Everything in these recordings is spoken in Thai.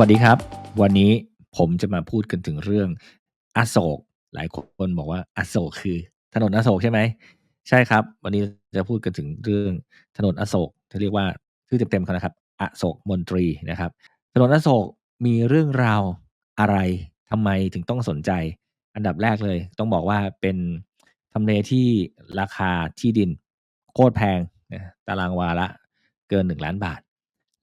วัสดีครับ วันนี้ผมจะมาพูดกันถึงเรื่องอโศก หลายคนบอกว่าอโศกคือ ถนนอโศกใช่ไหมใช่ครับ วันนี้จะพูดกันถึงเรื่องถนนอโศกที่เรียกว่าชื่อเต็มๆเขานะครับอโศกมนตรีนะครับ ถนนอโศกมีเรื่องราวอะไรทำไมถึงต้องสนใจ อันดับแรกเลย ต้องบอกว่าเป็นทำเลที่ราคาที่ดินโคตรแพงนะตารางวาละเกิน1ล้านบาท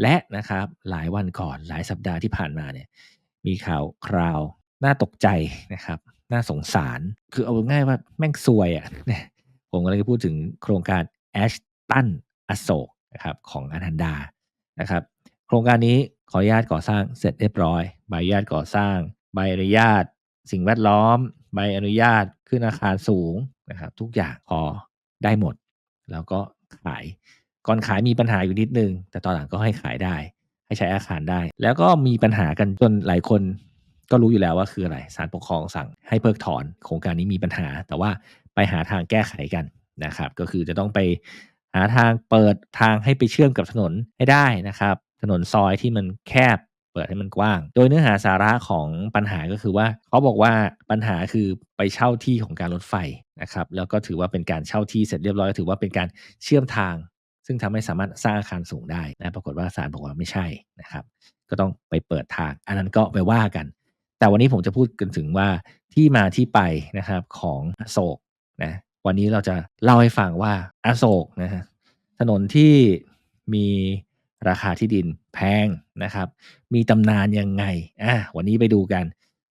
และนะครับหลายวันก่อนหลายสัปดาห์ที่ผ่านมาเนี่ยมีข่าวคราวน่าตกใจนะครับ น่าสงสารคือเอาง่ายว่าแม่งซวยอะ่ะผมกำลังจะพูดถึงโครงการแอชตันอโศกนะครับของอนันดานะครับ โครงการนี้ขออนุญาตก่อสร้างเสร็จเรียบร้อย ใบอนุญาตก่อสร้าง ใบอนุญาต สิ่งแวดล้อม ใบอนุญาตขึ้นอาคารสูงนะครับ ทุกอย่างพอได้หมด แล้วก็ขาย ก่อนขายมีปัญหาอยู่นิดนึง แต่ตอนหลังก็ให้ขายได้ ให้ใช้อาคารได้ แล้วก็มีปัญหากันจนหลายคนก็รู้อยู่แล้วว่าคืออะไรศาลปกครองสั่งให้เพิกถอนโครงการนี้มีปัญหา แต่ว่าไปหาทางแก้ไขกันนะครับ ก็คือจะต้องไปหาทางเปิดทางให้ไปเชื่อมกับถนนให้ได้นะครับ ถนนซอยที่มันแคบเปิดให้มันกว้าง โดยเนื้อหาสาระของปัญหาก็คือว่าเขาบอกว่าปัญหาคือไปเช่าที่ของการรถไฟนะครับ แล้วก็ถือว่าเป็นการเช่าที่เสร็จเรียบร้อยถือว่าเป็นการเชื่อมทาง ซึ่งทำให้สามารถสร้างอาคารสูงได้นะปรากฏว่าศาลบอกว่าไม่ใช่นะครับ ก็ต้องไปเปิดทาง อันนั้นก็ไปว่ากัน แต่วันนี้ผมจะพูดกันถึงว่าที่มาที่ไปนะครับของอโศกนะวันนี้เราจะเล่าให้ฟังว่าอโศกนะฮะถนนที่มีราคาที่ดินแพงนะครับ มีตำนานยังไงอะวันนี้ไปดูกัน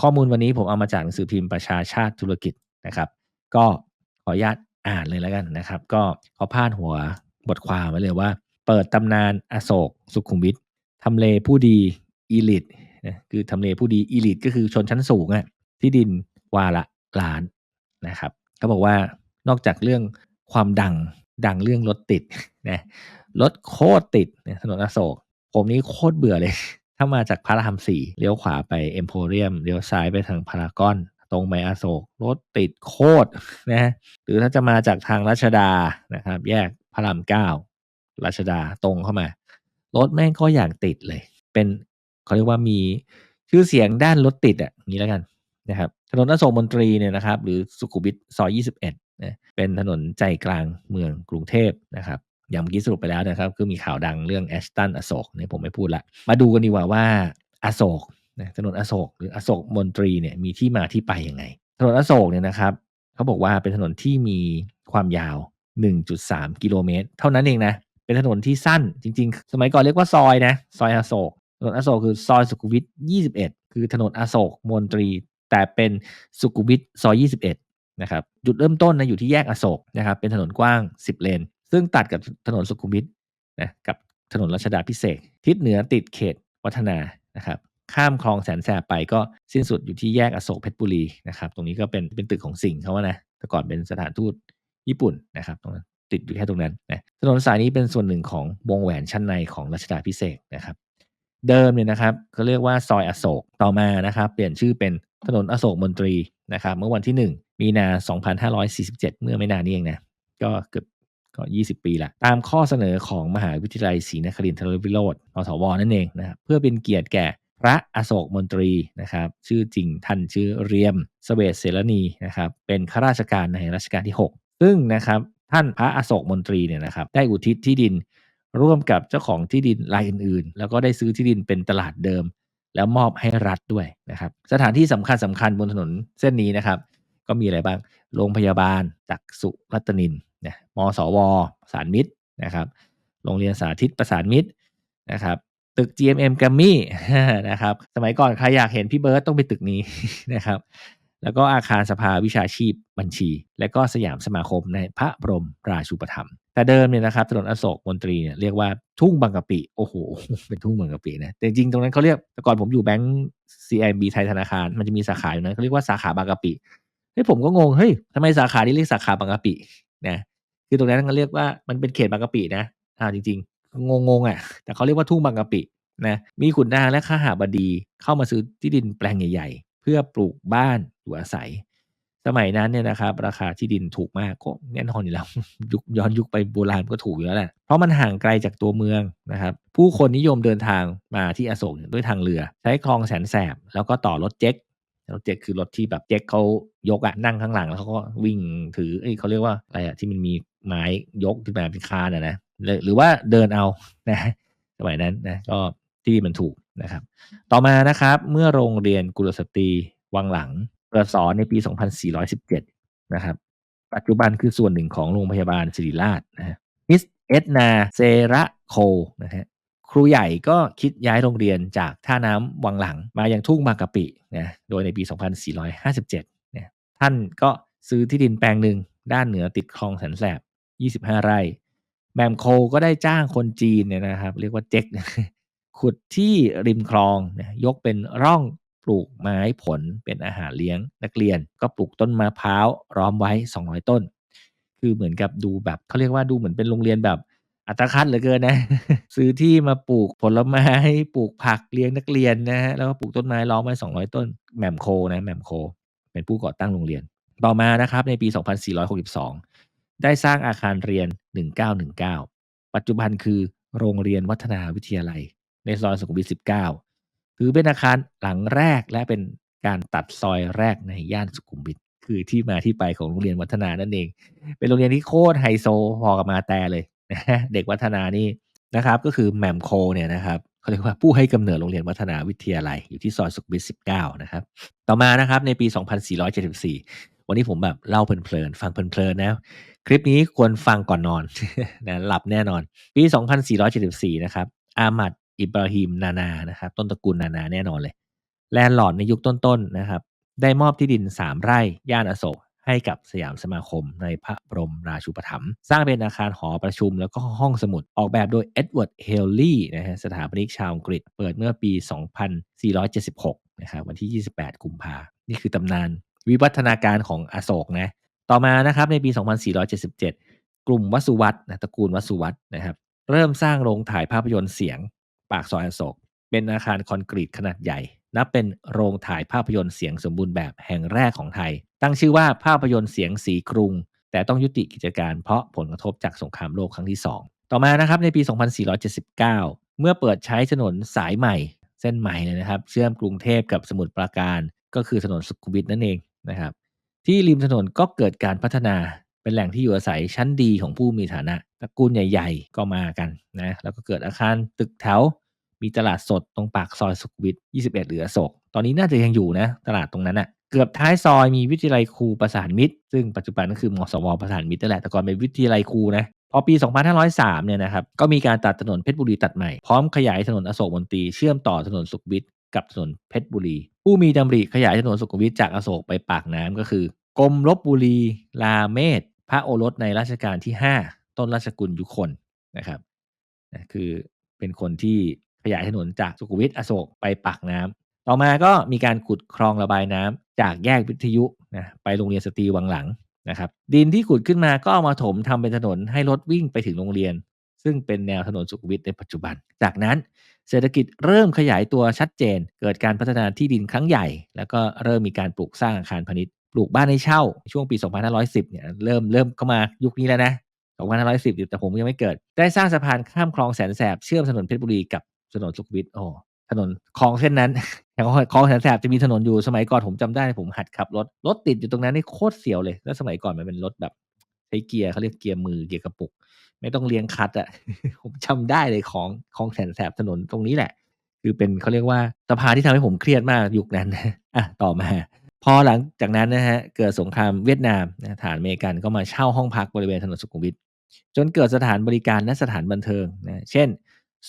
ข้อมูลวันนี้ผมเอามาจากหนังสือพิมพ์ประชาชาติธุรกิจนะครับ ก็ขออนุญาตอ่านเลยแล้วกันนะครับ ก็ขอพาดหัว บทความไว้เลยว่า เปิดตำนานอโศกสุขุมวิททำเลผู้ดีอีลิตนะคือทำเลผู้ดีอีลิตก็คือชนชั้นสูงอะที่ดินวาละล้านนะครับเขาบอกว่านอกจากเรื่องความดังดังเรื่องรถติดนะรถโคตรติดนะถนนอโศก ผมนี่โคตรเบื่อเลย ถ้ามาจากพระรามสี่เลี้ยวขวาไปเอ็มโพเรียมเลี้ยวซ้ายไปทางพารากอน ตรงไปอโศก รถติดโคตรนะหรือถ้าจะมาจากทางรัชดานะครับ แยก พระรามเก้ารัชดาตรงเข้ามา รถแม่งก็อย่างติดเลย เป็นเขาเรียกว่ามีชื่อเสียงด้านรถติดอะนี้แล้วกันนะครับถนนอโศกมนตรีเนี่ยนะครับ หรือสุขุมวิทซอย 21นะเป็นถนนใจกลางเมืองกรุงเทพนะครับ อย่างเมื่อกี้สรุปไปแล้วนะครับ คือมีข่าวดังเรื่องแอชตันอโศกเนี่ยผมไม่พูดละ มาดูกันดีกว่าว่าอโศกนะถนนอโศกหรืออโศกมนตรีเนี่ยมีที่มาที่ไปยังไง ถนนอโศกเนี่ยนะครับเขาบอกว่าเป็นถนนที่มีความยาว 1.3 กิโลเมตร เท่านั้นเองนะ เป็นถนนที่สั้นจริง ๆ สมัยก่อนเรียกว่าซอยนะ ซอยอโศก ถนนอโศกคือซอยสุขุมวิท 21 คือถนนอโศกมนตรี แต่เป็นสุขุมวิทซอย 21 นะครับ จุดเริ่มต้นนะอยู่ที่แยกอโศกนะครับ เป็นถนนกว้าง 10 เลน ซึ่งตัดกับถนนสุขุมวิทนะ กับถนนรัชดาพิเศษ ทิศเหนือติดเขตวัฒนา นะครับข้ามคลองแสนแสบไปก็สิ้นสุดอยู่ที่แยกอโศกเพชรบุรีนะครับ ตรงนี้ก็เป็นเป็นตึกของสิงห์เขาว่านะ แต่ก่อนเป็นสถานทูต ญี่ปุ่นนะครับตรงนั้นติดอยู่แค่ตรงนั้นนะถนนสายนี้เป็นส่วนหนึ่งของวงแหวนชั้นในของรัชดาพิเศษนะครับ เดิมเนี่ยนะครับเขาเรียกว่าซอยอโศกต่อมานะครับ เปลี่ยนชื่อเป็นถนนอโศกมนตรีนะครับ เมื่อวันที่ 1 มีนา 2547 เมื่อไม่นานนี้เองนะก็เกือบก็20 ปีละตามข้อเสนอของมหาวิทยาลัยศรีนครินทรวิโรธมสวนั่นเองนะครับเพื่อเป็นเกียรติแก่พระอโศกมนตรีนะครับ ชื่อจริงท่านชื่อเรียมสเวตเสรณีนะครับ เป็นข้าราชการในรัชกาลที่ 6 ซึ่งนะครับท่านพระอโศกมนตรีเนี่ยนะครับได้อุทิศที่ดินร่วมกับเจ้าของที่ดินรายอื่นๆ แล้วก็ได้ซื้อที่ดินเป็นตลาดเดิม แล้วมอบให้รัฐด้วยนะครับ สถานที่สำคัญสำคัญบนถนนเส้นนี้นะครับ ก็มีอะไรบ้าง โรงพยาบาลจักษุรัตนินนะมสว สารมิตรนะครับ โรงเรียนสาธิตประสานมิตรนะครับ ตึก GMM แกรมมี่นะครับ สมัยก่อนใครอยากเห็นพี่เบิร์ตต้องไปตึกนี้นะครับ แล้วก็อาคารสภาวิชาชีพบัญชี และก็สยามสมาคมในพระบรมราชูปถัมภ์แต่เดิมเนี่ยนะครับถนนอโศกมนตรีเนี่ยเรียกว่าทุ่งบางกะปิโอ้โห เป็นทุ่งบางกะปินะแต่จริงตรงนั้นเขาเรียกแต่ก่อนผมอยู่แบงก์ CIB ไทยธนาคารมันจะมีสาขาอยู่นั้นเขาเรียกว่าสาขาบางกะปิเฮ้ยผมก็งงเฮ้ยทำไมสาขานี้เรียกสาขาบางกะปินะคือตรงนั้นเขาเรียกว่ามันเป็นเขตบางกะปินะอ่าจริง ๆ งงๆอะ แต่เขาเรียกว่าทุ่งบางกะปินะมีขุนนางและข้าหาบดีเข้ามาซื้อที่ดินแปลงใหญ่ ๆ เพื่อปลูกบ้าน อยู่อาศัย สมัยนั้นเนี่ยนะครับราคาที่ดินถูกมากก็แน่นอนอยู่แล้วยุคย้อนยุคไปโบราณก็ถูกอยู่แล้วแหละเพราะมันห่างไกลจากตัวเมืองนะครับผู้คนนิยมเดินทางมาที่อโศกด้วยทางเรือ ใช้คลองแสนแสบ แล้วก็ต่อรถเจ๊กรถเจ๊กคือรถที่แบบเจ๊กเขายกอะนั่งข้างหลังแล้วเขาก็วิ่งถือเอ๊ยเขาเรียกว่าอะไรอะที่มันมีไม้ยกขึ้นมาเป็นคานอะนะหรือหรือว่าเดินเอานะสมัยนั้นนะก็ที่มันถูกนะครับ ต่อมานะครับเมื่อโรงเรียนกุลสตรีวังหลัง เปิดสอนในปี 2417 นะครับ ปัจจุบันคือส่วนหนึ่งของโรงพยาบาลศิริราชนะครับมิสเอดนาเซระโคนะครับครูใหญ่ก็คิดย้ายโรงเรียนจากท่าน้ำวังหลังมายังทุ่งบางกะปินะโดยในปี 2457นะท่านก็ซื้อที่ดินแปลงหนึ่งด้านเหนือติดคลองแสนแสบ 25 ไร่แมมโคก็ได้จ้างคนจีนเนี่ยนะครับ เรียกว่าเจ๊กขุดที่ริมคลองนะยกเป็นร่อง ปลูกไม้ผลเป็นอาหารเลี้ยงนักเรียน ก็ปลูกต้นมะพร้าวล้อมไว้ 200 ต้น คือเหมือนกับดูแบบเขาเรียกว่าดูเหมือนเป็นโรงเรียนแบบอัตคัดเหลือเกินนะ ซื้อที่มาปลูกผลไม้ปลูกผักเลี้ยงนักเรียนนะครับแล้วก็ปลูกต้นไม้ล้อมไว้200 ต้นแหม่มโคนะแหม่มโค เป็นผู้ก่อตั้งโรงเรียน ต่อมานะครับในปี 2462 ได้สร้างอาคารเรียน 1919 ปัจจุบันคือโรงเรียนวัฒนาวิทยาลัย ในซอยสุขุมวิท19 ถือเป็นอาคารหลังแรกและเป็นการตัดซอยแรกในย่านสุขุมวิทคือที่มาที่ไปของโรงเรียนวัฒนานั่นเอง เป็นโรงเรียนที่โคตรไฮโซพอกับมาแต่เลยนะเด็กวัฒนานี่นะครับ ก็คือแหม่มโคเนี่ยนะครับเขาเรียกว่าผู้ให้กำเนิดโรงเรียนวัฒนาวิทยาลัย อยู่ที่ซอยสุขุมวิท 19 นะครับ ต่อมานะครับในปี 2474 วันนี้ผมแบบเล่าเพลินๆ ฟังเพลินๆนะ คลิปนี้ควรฟังก่อนนอนนะหลับแน่นอน ปี 2474 นะครับ อาหมัด อิบราฮิมนานานะครับต้นตระกูลนานาแน่นอนเลย แลนด์ลอร์ดในยุคต้นๆนะครับ ได้มอบที่ดิน 3 ไร่ย่านอโศกให้กับสยามสมาคมในพระบรมราชูปถัมภ์สร้างเป็นอาคารหอประชุมแล้วก็ห้องสมุดออกแบบโดยเอ็ดเวิร์ดเฮลลีย์นะครับสถาปนิกชาวอังกฤษเปิดเมื่อปี 2476 นะครับวันที่ 28 กุมภานี่คือตำนานวิวัฒนาการของอโศกนะต่อมานะครับในปี 2477 กลุ่มวสุวัฒน์นะตระกูลวสุวัฒน์นะครับ เริ่มสร้างโรงถ่ายภาพยนตร์เสียง ปากซอยอโศก เป็นอาคารคอนกรีตขนาดใหญ่ นับเป็นโรงถ่ายภาพยนตร์เสียงสมบูรณ์แบบแห่งแรกของไทย ตั้งชื่อว่าภาพยนตร์เสียงสีกรุง แต่ต้องยุติกิจการเพราะผลกระทบจากสงครามโลกครั้งที่ 2 ต่อมานะครับในปี 2479 เมื่อเปิดใช้ถนนสายใหม่ เส้นใหม่เลยนะครับ เชื่อมกรุงเทพกับสมุทรปราการ ก็คือถนนสุขุมวิทนั่นเองนะครับที่ริมถนนก็เกิดการพัฒนาเป็นแหล่งที่อยู่อาศัยชั้นดีของผู้มีฐานะตระกูลใหญ่ ๆ ก็มากันนะแล้วก็เกิดอาคารตึกแถว มีตลาดสดตรงปากซอยสุขวิท 21หรือศก ตอนนี้น่าจะยังอยู่นะ ตลาดตรงนั้นน่ะเกือบท้ายซอยมีวิทยาลัยครูประสานมิตร ซึ่งปัจจุบันก็คือมสวประสานมิตรนั่นแหละแต่ก่อนเป็นวิทยาลัยครูนะพอปี 2503 เนี่ยนะครับก็มีการตัดถนนเพชรบุรีตัดใหม่ พร้อมขยายถนนอโศกมนตรีเชื่อมต่อถนนสุขวิทกับถนนเพชรบุรี ผู้มีดำริขยายถนนสุขวิทจากอโศกไปปากน้ำก็คือกรมลพบุรีราเมศพระโอรสในรัชกาลที่ 5 ต้นราชกุลยุคนนะครับนะคือเป็นคนที่ ขยายถนนจากสุขุมวิทอโศกไปปากน้ำต่อมาก็มีการขุดคลองระบายน้ำจากแยกวิทยุนะไปโรงเรียนสตรีวังหลังนะครับ ดินที่ขุดขึ้นมาก็เอามาถมทำเป็นถนนให้รถวิ่งไปถึงโรงเรียน ซึ่งเป็นแนวถนนสุขุมวิทในปัจจุบัน จากนั้นเศรษฐกิจเริ่มขยายตัวชัดเจน เกิดการพัฒนาที่ดินครั้งใหญ่ แล้วก็เริ่มมีการปลูกสร้างอาคารพาณิชย์ปลูกบ้านให้เช่า ช่วงปี 2510 เนี่ยเริ่มเริ่มเข้ามายุคนี้แล้วนะ2510 แต่ผมยังไม่เกิด ได้สร้างสะพานข้ามคลองแสนแสบเชื่อมถนนเพชรบุรีกับ ถนนสุขวิทโอ้ถนนคลองเส้นนั้นแถวคลองแสนแสบจะมีถนนอยู่สมัยก่อนผมจำได้ผมหัดขับรถรถติดอยู่ตรงนั้นนี่โคตรเสียวเลย แล้วสมัยก่อนมันเป็นรถแบบใช้เกียร์เขาเรียกเกียร์มือเกียร์กระปุก ไม่ต้องเลี้ยงคัตช์อะผมจำได้เลยของคลองแสนแสบถนนตรงนี้แหละ คือเป็นเขาเรียกว่าสะพานที่ทำให้ผมเครียดมากยุคนั้นอะต่อมาพอหลังจากนั้นนะครับเกิดสงครามเวียดนามนะทหารอเมริกันก็มาเช่าห้องพักบริเวณถนนสุขุมวิทจนเกิดสถานบริการและสถานบันเทิงนะเช่น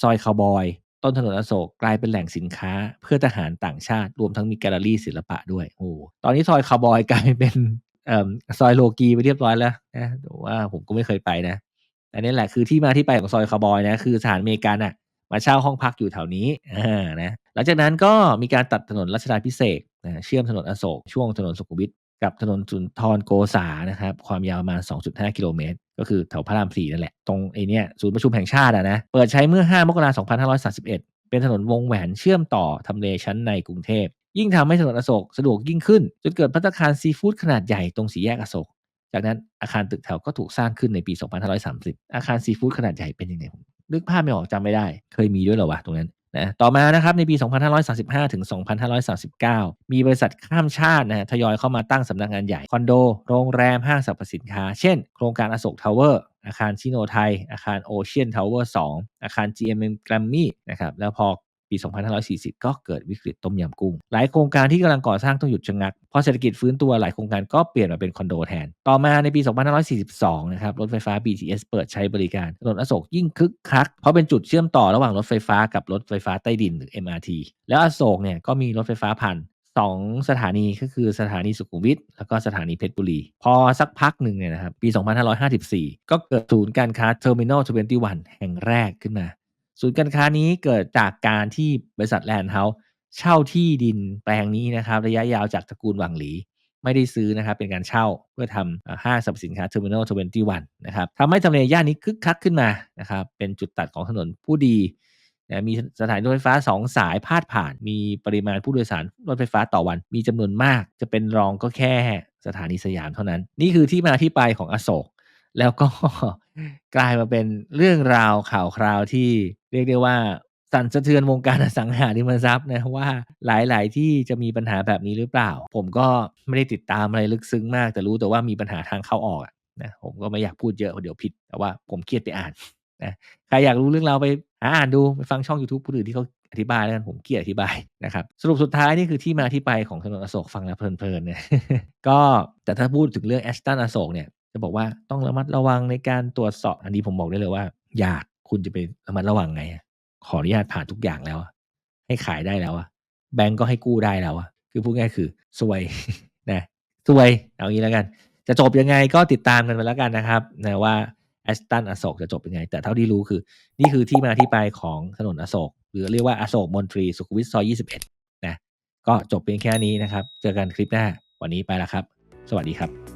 ซอยคาวบอย ต้นถนนอโศกกลายเป็นแหล่งสินค้าเพื่อทหารต่างชาติ รวมทั้งมีแกลเลอรี่ศิลปะด้วยโอ้ตอนนี้ซอยคาวบอยกลายเป็นอซอยโลกีไปเรียบร้อยแล้วนะแต่ว่าผมก็ไม่เคยไปนะอันนี้แหละคือที่มาที่ไปของซอยคาวบอยนะคือทหารอเมริกันน่ะมาเช่าห้องพักอยู่แถวนี้นะหลังจากนั้นก็มีการตัดถนนรัชดาภิเศษนะเชื่อมถนนอโศกช่วงถนนสุขุมวิท กับถนนสุนทรโกษานะครับ ความยาวประมาณ 2.5 กิโลเมตร ก็คือแถวพระราม4นั่นแหละ ตรงไอ้เนี่ยศูนย์ประชุมแห่งชาติอะนะ เปิดใช้เมื่อ 5 มกราคม 2531 เป็นถนนวงแหวนเชื่อมต่อทำเลชั้นในกรุงเทพ ยิ่งทำให้ถนนอโศกสะดวกยิ่งขึ้น จนเกิดภัตตาคารซีฟู้ดขนาดใหญ่ตรงสี่แยกอโศก จากนั้นอาคารตึกแถวก็ถูกสร้างขึ้นในปี 2530 อาคารซีฟู้ดขนาดใหญ่เป็นยังไงผมนึกภาพไม่ออกจำไม่ได้ เคยมีด้วยเหรอวะตรงนั้น นะต่อมานะครับในปี 2535 ถึง 2539 มีบริษัทข้ามชาตินะฮะทยอยเข้ามาตั้งสำนักงานใหญ่ คอนโด โรงแรม ห้างสรรพสินค้า เช่น โครงการอโศกทาวเวอร์ อาคารชิโนไทย อาคารโอเชียนทาวเวอร์ 2 อาคาร GMM Grammy นะครับแล้วพอ ปี 2540 ก็เกิดวิกฤตต้มยำกุ้ง หลายโครงการที่กำลังก่อสร้างต้องหยุดชะงักพอเศรษฐกิจฟื้นตัวหลายโครงการก็เปลี่ยนมาเป็นคอนโดแทน ต่อมาในปี 2542 นะครับรถไฟฟ้า BTS เปิดใช้บริการถนนอโศกยิ่งคึกคัก เพราะเป็นจุดเชื่อมต่อระหว่างรถไฟฟ้ากับรถไฟฟ้าใต้ดินหรือ MRT แล้วอโศกเนี่ยก็มีรถไฟฟ้าผ่าน2สถานีก็คือสถานีสุขุมวิทแล้วก็สถานีเพชรบุรี พอสักพักหนึ่งเนี่ยนะครับปี 2554 ก็เกิดศูนย์การค้า Terminal 21 แห่งแรกขึ้นมา ศูนย์การค้านี้เกิดจากการที่บริษัทแลนด์เฮาส์เช่าที่ดินแปลงนี้นะครับ ระยะยาวจากตระกูลหวังหลี ไม่ได้ซื้อนะครับ เป็นการเช่าเพื่อทำห้างสรรพสินค้า Terminal 21 นะครับทำให้ทำเลย่านนี้คึกคักขึ้นมานะครับ เป็นจุดตัดของถนนผู้ดีนะมีสถานีรถไฟฟ้า 2 สายพาดผ่าน มีปริมาณผู้โดยสารรถไฟฟ้าต่อวัน มีจำนวนมาก จะเป็นรองก็แค่สถานีสยามเท่านั้น นี่คือที่มาที่ไปของอโศก แล้วก็กลายมาเป็นเรื่องราวข่าวคราวที่ เรียกได้ว่าสั่นสะเทือนวงการอสังหาริมทรัพย์นะว่าหลาย ๆ ที่จะมีปัญหาแบบนี้หรือเปล่า ผมก็ไม่ได้ติดตามอะไรลึกซึ้งมาก แต่รู้แต่ว่ามีปัญหาทางเข้าออกนะผมก็ไม่อยากพูดเยอะเดี๋ยวผิด แต่ว่าผมเครียดไปอ่านนะใครอยากรู้เรื่องราไปหาอ่านดูไปฟังช่อง YouTube ผู้อื่นที่เขาอธิบายแล้วกันผมเกียดอธิบายนะครับสรุปสุดท้ายนี่คือที่มาที่ไปของถนนอโศกฟังแล้วเพลินๆเนี่ยก็แต่ถ้าพูดถึงเรื่องแอสตันอโศกเนี่ยจะบอกว่าต้องระมัดระวังในการตรวจสอบอันนี้ผมบอกได้เลยว่า อยาก คุณจะไประมัดระวังไง ขออนุญาตผ่านทุกอย่างแล้ว ให้ขายได้แล้วอะแบงก์ก็ให้กู้ได้แล้วอะคือพูดง่ายคือซวยนะซวยเอางี้แล้วกัน จะจบยังไงก็ติดตามกันไปแล้วกันนะครับนะว่าแอสตันอโศกจะจบยังไง แต่เท่าที่รู้คือ นี่คือที่มาที่ไปของถนนอโศก หรือเรียกว่าอโศกมนตรีสุขุมวิทซอย21นะก็จบเพียงแค่นี้นะครับ เจอกันคลิปหน้าวันนี้ไปแล้วครับ สวัสดีครับ